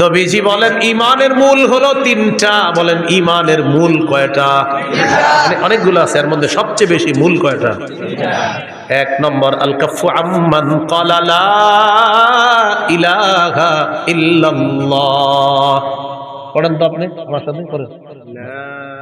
নবীজি বলেন, ইমানের মূল হলো তিনটা, বলেন, ইমানের মূল কয়টা? মানে অনেকগুলো আছে, এর মধ্যে সবচেয়ে বেশি মূল কয়টা? এক নম্বর আল কাফু আম্মান ইল্লাল্লাহ। পড়েন তো আপনি, আমার সাথে, পড়েন।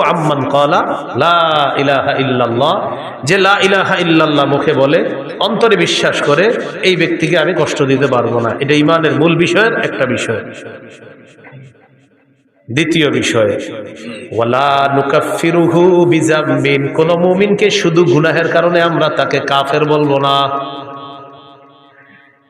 আম্মান কলা, লা ইলাহা ইল্লাল্লাহ। যে লা ইলাহা ইল্লাল্লাহ মুখে বলে, অন্তরে বিশ্বাস করে, এই ব্যক্তিকে আমি কষ্ট দিতে পারব না। এটা ইমানের মূল বিষয়ের একটা বিষয়। দ্বিতীয় বিষয় নুকাফিরুহু কোন মুমিনকে শুধু গুনাহের কারণে আমরা তাকে কাফের বলব না।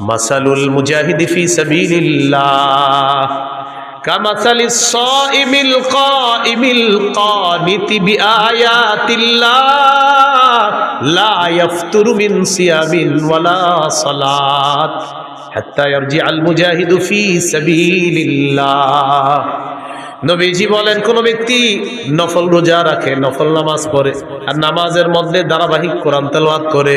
মাসালুল মুজাহিদি ফি সাবিলিল্লাহ كمثل الصائم القائم القانت بآيات الله لا يفتر من صيام ولا صلاة حتى يرجع المجاهد في سبيل الله নবীজি বলেন কোন ব্যক্তি নফল রোজা রাখে নফল নামাজ পড়ে আর নামাজের মধ্যে ধারাবাহিক কোরআন তেলাওয়াত করে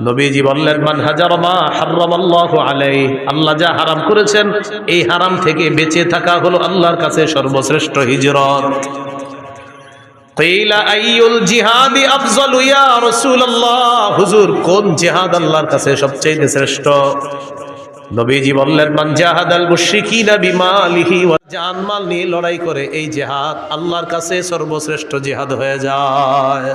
নবীজি বললেন, মান হাজার মা হারাম আল্লাহ আলাই আল্লাহ যা হারাম করেছেন, এই হারাম থেকে বেঁচে থাকা হলো আল্লাহর কাছে সর্বশ্রেষ্ঠ হিজরত। সর্বশ্রেষ্ঠ কোন জেহাদ আল্লাহর কাছে সবচেয়ে শ্রেষ্ঠ? আল লড়াই করে এই আল্লাহর কাছে সর্বশ্রেষ্ঠ হয়ে যায়।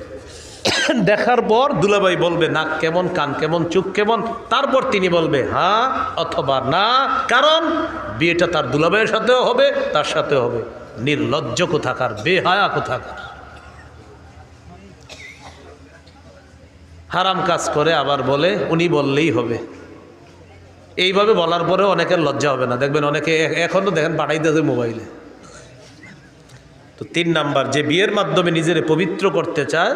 দেখার পর দুলাভাই বলবে, নাক কেমন, কান কেমন, চুখ কেমন? তারপর তিনি বলবে হ্যাঁ অথবা না। কারণ বিয়েটা তার দুলাভাইয়ের সাথেও হবে, তার সাথেও হবে। নির্লজ্জ কোথাকার, বেহায়া কোথাকার। হারাম কাজ করে আবার বলে, উনি বললেই হবে। এইভাবে বলার পরেও অনেকের লজ্জা হবে না। দেখবেন অনেকে এ- এখনও দেখেন পাঠাইতেছে মোবাইলে। তো তিন নাম্বার, যে বিয়ের মাধ্যমে নিজের পবিত্র করতে চায়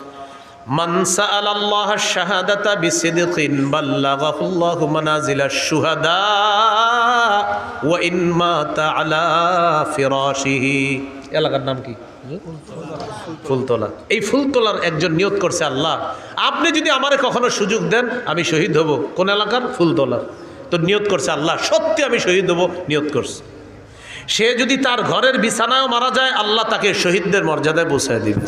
শাহাদাতা আলা এলাকার নাম কি? ফুলতলা। এই ফুলতলার একজন নিয়োগ করছে আল্লাহ। আপনি যদি আমারে কখনো সুযোগ দেন, আমি শহীদ হব। কোন এলাকার? ফুলতলার। তো নিয়ত করছে আল্লাহ। সত্যি আমি শহীদ হব, নিয়োগ করছে। সে যদি তার ঘরের বিছানায় মারা যায়, আল্লাহ তাকে শহীদদের মর্যাদায় বসায় দিবে।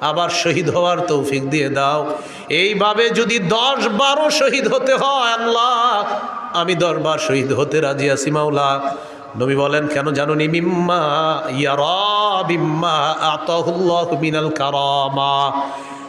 আবার শহীদ হওয়ার তৌফিক দিয়ে দাও। এইভাবে যদি দশ বারো শহীদ হতে হয়, আল্লাহ, আমি দরবার শহীদ হতে রাজি আছি, মাওলা। নবী বলেন, কেন জানুনি? মিম্মা ইয়ার বিম্মা আতাহুল্লাহ মিনাল কারামা।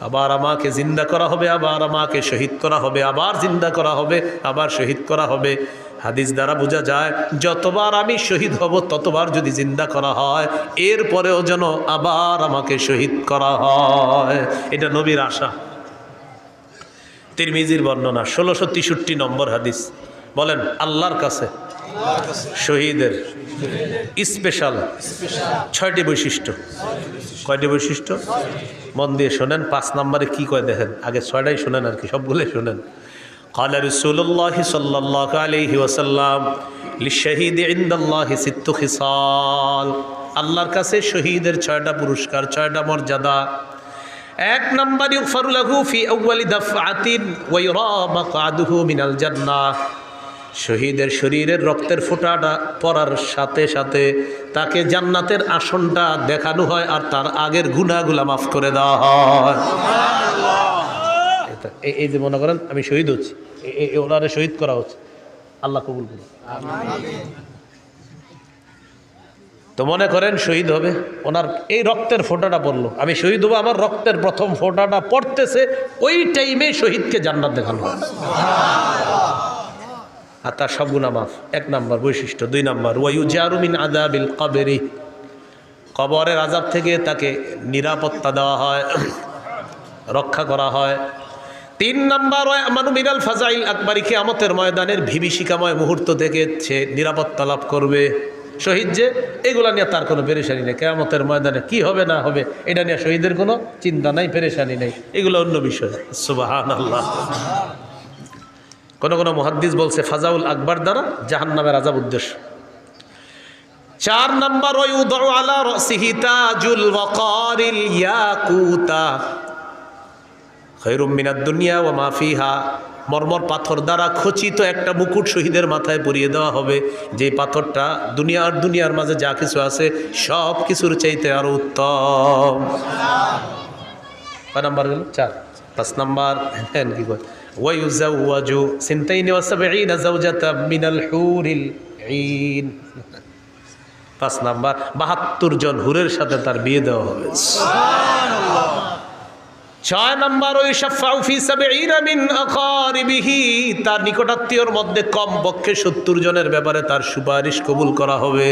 আবার আমাকে জিন্দা করা হবে, আবার আমাকে শহীদ করা হবে, আবার জিন্দা করা হবে, আবার শহীদ করা হবে। হাদিস দ্বারা বোঝা যায়, যতবার আমি শহীদ হব, ততবার যদি জিন্দা করা হয়, এরপরেও যেন আবার আমাকে শহীদ করা হয়। এটা নবীর আশা। তিরমিজির বর্ণনা, ষোলোশো তেষট্টি নম্বর হাদিস। বলেন আল্লাহর কাছে শহীদের স্পেশাল ছয়টি বৈশিষ্ট্য কয়টি বৈশিষ্ট্য মন দিয়ে শোনেন পাঁচ নম্বরে কি কয় দেখেন আগে ছয়টাই শোনেন আর কি সবগুলোই শোনেন قال رسول الله صلى الله عليه وسلم للشهيد عند الله ست خصال আল্লাহর কাছে শহীদের ছয়টা পুরস্কার ছয়টা মর্যাদা এক নম্বর ইগফারু লাহু ফি আউয়ালি দাফআতিন ওয়া ইউরা মাকআদুহু মিনাল জান্নাহ শহীদের শরীরের রক্তের ফোঁটাটা পড়ার সাথে সাথে তাকে জান্নাতের আসনটা দেখানো হয় আর তার আগের গুনাহগুলা মাফ করে দেওয়া হয়। এই- যে মনে করেন, আমি শহীদ হচ্ছি। ওনারে শহীদ করা হচ্ছে। আল্লাহ কবুল করুন। তো মনে করেন শহীদ হবে, ওনার এই রক্তের ফোঁটাটা পড়ল। আমি শহীদ হব, আমার রক্তের প্রথম ফোঁটাটা পড়তেছে, ওই টাইমে শহীদকে জান্নাত দেখানো হয়। আর তার সব গুণা মাফ। এক নাম্বার বৈশিষ্ট্য। দুই নাম্বার ওয়াইউজারুমিন আদাবিল কবেরি। কবরের আজাব থেকে তাকে নিরাপত্তা দেওয়া হয়, রক্ষা করা হয়। তিন নাম্বার আমানু মিনাল ফাজাইল আকবরী, কিয়ামতের ময়দানের ভিবিষিকাময় মুহূর্ত থেকে সে নিরাপত্তা লাভ করবে। শহীদ যে, এগুলা নিয়ে তার কোনো পেরেশানি নেই। কেয়ামতের ময়দানে কি হবে, না হবে, এটা নিয়ে শহীদের কোনো চিন্তা নাই, পেরেশানি নেই। এগুলো অন্য বিষয়। সুবাহান আল্লাহ কোন কোনো মহাদ্দিস বলছে ফাজাউল আকবর দ্বারা জাহান জাহান্নামের আজাব উদ্দেশ্য। চার নম্বর ওই উদর আলা রসিহি তাজুল ওয়াকারিল ইয়াকুতা। খৈরুম মিনাদ দুনিয়া ও মাফিহা মর্মর পাথর দ্বারা খচিত একটা মুকুট শহীদের মাথায় পরিয়ে দেওয়া হবে। যে পাথরটা দুনিয়া আর দুনিয়ার মাঝে যা কিছু আছে সব কিছুর চাইতে আরও উত্তম। কয় নাম্বার গেল? চার। পাঁচ নাম্বার হ্যাঁ কি কয়? ওয়াইউজাওয়াজু সিনতাইনি ওয়া সাবঈনা যাওজাতাম মিনাল হুরিল ঈন পাঁচ নাম্বার বাহাত্তর জন হুরের সাথে তার বিয়ে দেওয়া হবে। ছয় নাম্বার ওই শাফাউ ফি সাবঈনা মিন আকারিবিহি। তার নিকটাত্মীয়র মধ্যে কম পক্ষে সত্তর জনের ব্যাপারে তার সুপারিশ কবুল করা হবে।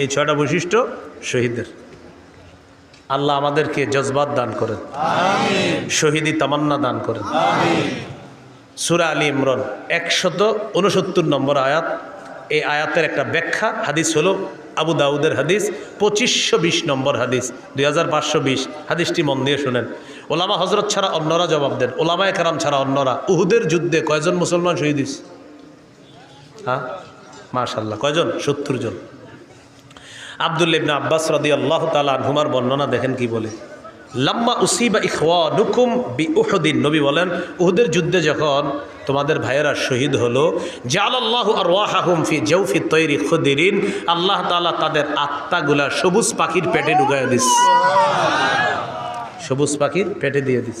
এই ছয়টা বৈশিষ্ট্য শহীদের আল্লাহ আমাদেরকে জজবাত দান করেন। শহীদি তামান্না দান করেন। সুরা আলী ইমরান একশত উনসত্তর নম্বর আয়াত। এই আয়াতের একটা ব্যাখ্যা হাদিস হলো আবু দাউদের হাদিস পঁচিশশো বিশ নম্বর হাদিস দুই হাজার পাঁচশো বিশ। হাদিসটি মন দিয়ে শোনেন। ওলামা হজরত ছাড়া অন্যরা জবাব দেন। ওলামা একরাম ছাড়া অন্যরা। উহুদের যুদ্ধে কয়জন মুসলমান শহীদ? হ্যাঁ? মাশাল্লাহ কয়জন? সত্তর জন। আবদুল্লা ইবনা আব্বাস রদি আল্লাহ তালা আনহুমার বর্ণনা দেখেন কি বলে? লাম্মা উসিবা ইখওয়া নুকুম বি উহুদিন নবী বলেন, উহুদের যুদ্ধে যখন তোমাদের ভাইয়েরা শহীদ হলো জালাল্লাহু আর ওয়াহাহুম ফি জৌফি তৈরি খুদিরিন, আল্লাহ তালা তাদের আত্মাগুলা সবুজ পাখির পেটে ঢুকায় দিস। সবুজ পাখির পেটে দিয়ে দিস।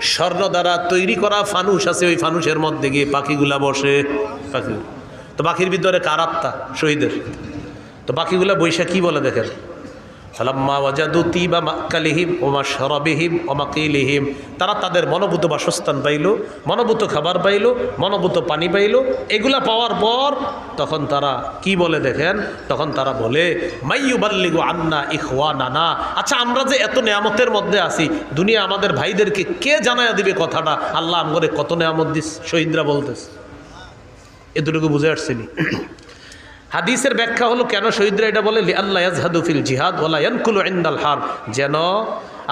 স্বর্ণ দ্বারা তৈরি করা ফানুস আছে, ওই ফানুসের মধ্যে গিয়ে পাখিগুলা বসে। পাখি। তো পাখির ভিতরে কার আত্মা? শহীদের। তো পাখিগুলা বৈশাখ কী বলে দেখেন। ফালাম্মা ওয়াজাদু তিবা মাক্কালিহিম ওমা শরবিহিম ওমাকিলিহিম তারা তাদের মনোভূত বাসস্থান পাইল, মনোভূত খাবার পাইল, মনোভূত পানি পাইল। এগুলা পাওয়ার পর তখন তারা কি বলে দেখেন? তখন তারা বলে মাইয়ুবাল্লিগু আন্না ইখওয়া নানা আচ্ছা আমরা যে এত নেয়ামতের মধ্যে আছি, দুনিয়া আমাদের ভাইদেরকে কে জানায়া দিবে কথাটা? আল্লাহ আমগরে কত নেয়ামত দিস? শহীদরা বলতেছে। এতটুকু বুঝে আসছিনি। হাদিসের ব্যাখ্যা হলো, কেন শহীদরা এটা বলে আল্লাহ ইয়াজহাদুফিল জিহাদ ওলা ইয়ানকুলু ইন্দাল হার। যেন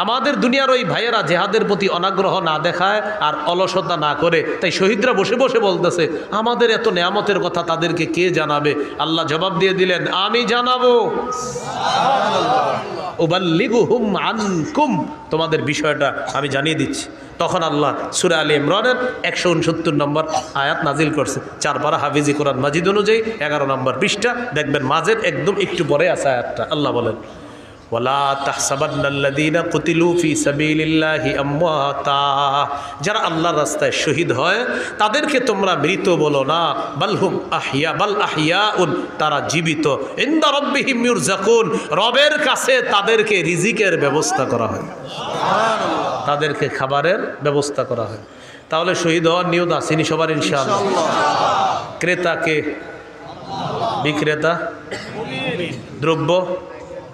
আমাদের দুনিয়ার ওই ভাইয়েরা জেহাদের প্রতি অনাগ্রহ না দেখায় আর অলসতা না করে। তাই শহীদরা বসে বসে বলতেছে, আমাদের এত নেয়ামতের কথা তাদেরকে কে জানাবে? আল্লাহ জবাব দিয়ে দিলেন, আমি জানাব। আনকুম। তোমাদের বিষয়টা আমি জানিয়ে দিচ্ছি। তখন আল্লাহ সুরা আলী ইমরানের একশো উনসত্তর নম্বর আয়াত নাজিল করছে। চার পারা হাফিজি কোরআন মাজিদ অনুযায়ী এগারো নম্বর পৃষ্ঠা। দেখবেন মাঝের একদম একটু পরে আছে আয়াতটা। আল্লাহ বলেন ফি যারা আল্লাহর রাস্তায় শহীদ হয়, তাদেরকে তোমরা মৃত বলো না। বালহুম আহিয়া বাল আহিয়াউন তারা জীবিত। ইনদা রাব্বিহিম ইউরজাকুন, রবের কাছে তাদেরকে রিজিকের ব্যবস্থা করা হয়। তাদেরকে খাবারের ব্যবস্থা করা হয়। তাহলে শহীদ হওয়ার নিয়ত আসেনি সবার, ইনশাআল্লাহ? ক্রেতাকে বিক্রেতা, দ্রব্য